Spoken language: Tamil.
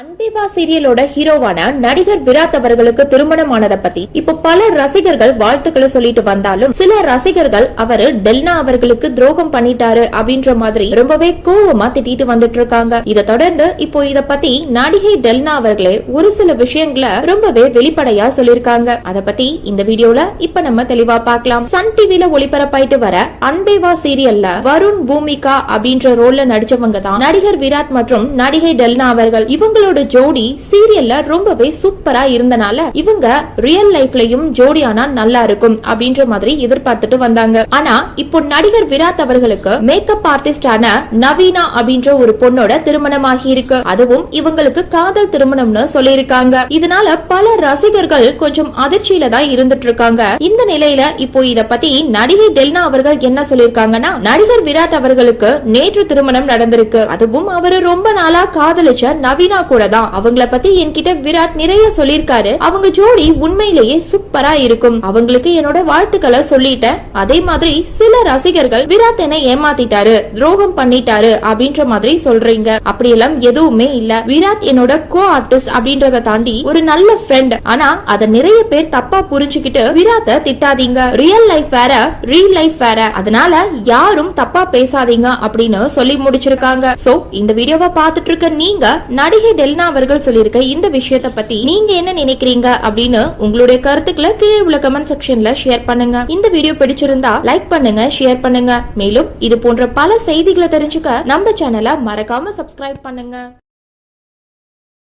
அன்பேபா சீரியலோட ஹீரோவான நடிகர் விராட் அவர்களுக்கு திருமணமானதை பத்தி இப்போ பல ரசிகர்கள் வாழ்த்துக்களை சொல்லிட்டு வந்தாலும் சில ரசிகர்கள் அவரு டெல்னா அவர்களுக்கு துரோகம் பண்ணிட்டாரு அப்படின்ற மாதிரி ரொம்பவே கோவமா திட்டிட்டு வந்துட்டு இருக்காங்க. இதை தொடர்ந்து இப்போ இத பத்தி நடிகை டெல்னா அவர்களே ஒரு சில விஷயங்களை ரொம்பவே வெளிப்படையா சொல்லிருக்காங்க அத பத்தி இந்த வீடியோல இப்ப நம்ம தெளிவா பார்க்கலாம். சன் டிவில ஒளிபரப்பாயிட்டு வர அன்பேவா சீரியல்ல வருண் பூமிகா அப்படின்ற ரோல்ல நடிச்சவங்க தான் நடிகர் விராட் மற்றும் நடிகை டெல்னா அவர்கள். இவங்க இவங்களோட ஜோடி சீரியல்ல ரொம்பவே சூப்பரா இருந்தனால இவங்க ரியல் லைஃப்லயும் ஜோடியானா நல்லா இருக்கும் அப்படின்ற மாதிரி எதிர்பார்த்துட்டு வந்தாங்க. ஆனா இப்போ நடிகர் விராத் அவர்களுக்கு மேக்கப் ஆர்டிஸ்டான நவீனா அப்படின்ற ஒரு பொண்ணோட திருமணமாகி இருக்கு. அதுவும் இவங்களுக்கு காதல் திருமணம்னு சொல்லியிருக்காங்க. இதனால பல ரசிகர்கள் கொஞ்சம் அதிர்ச்சியில தான் இருந்துட்டு இருக்காங்க இந்த நிலையில இப்போ இத பத்தி நடிகை டெல்னா அவர்கள் என்ன சொல்லிருக்காங்கன்னா நடிகர் விராட் அவர்களுக்கு நேற்று திருமணம் நடந்திருக்கு. அதுவும் அவரு ரொம்ப நாளா காதலிச்ச நவீனா கூட தான் அவங்கள பத்தி என்கிட்ட விராட் நிறைய சொல்லிருக்காரு அவங்க ஜோடி உண்மையிலேயே சூப்பரா இருக்கும். அவங்களுக்கு என்னோட வாழ்த்துக்களை சொல்லிட்டேன். அதே மாதிரி சில ரசிகர்கள் விராத் என்ன ஏமாத்திட்டாரு துரோகம் பண்ணிட்டாரு அப்படின்ற மாதிரி சொல்றீங்க. அப்படியெல்லாம் எதுவுமே இல்ல. விராத் என்னோட கோ ஆர்டிஸ்ட் அப்படின்றத தாண்டி ஒரு நல்ல ஃப்ரெண்ட் ஆனா அத நிறைய பேர் தப்பா புரிஞ்சுக்கிட்டு விராத்த திட்டாதீங்க. ரியல் லைஃப் வேற ரீல் லைஃப் வேற. அதனால யாரும் தப்பா பேசாதீங்க அப்படின்னு சொல்லி முடிச்சிருக்காங்க. சோ இந்த வீடியோவை பார்த்துட்டு இருக்க நீங்க நடிகை டெல்னா அவர்கள் சொல்லியிருக்க இந்த விஷயத்த பத்தி நீங்க என்ன நினைக்கிறீங்க அப்படின்னு உங்களுடைய கருத்துக்களை கீழே உள்ள கமெண்ட் செக்ஷன்ல ஷேர் பண்ணுங்க. இந்த வீடியோ பிடிச்சிருந்தா லைக் பண்ணுங்க ஷேர் பண்ணுங்க. மேலும் இது போன்ற பல செய்திகளை தெரிஞ்சுக்க நம்ம சேனலை மறக்காம சப்ஸ்கிரைப் பண்ணுங்க.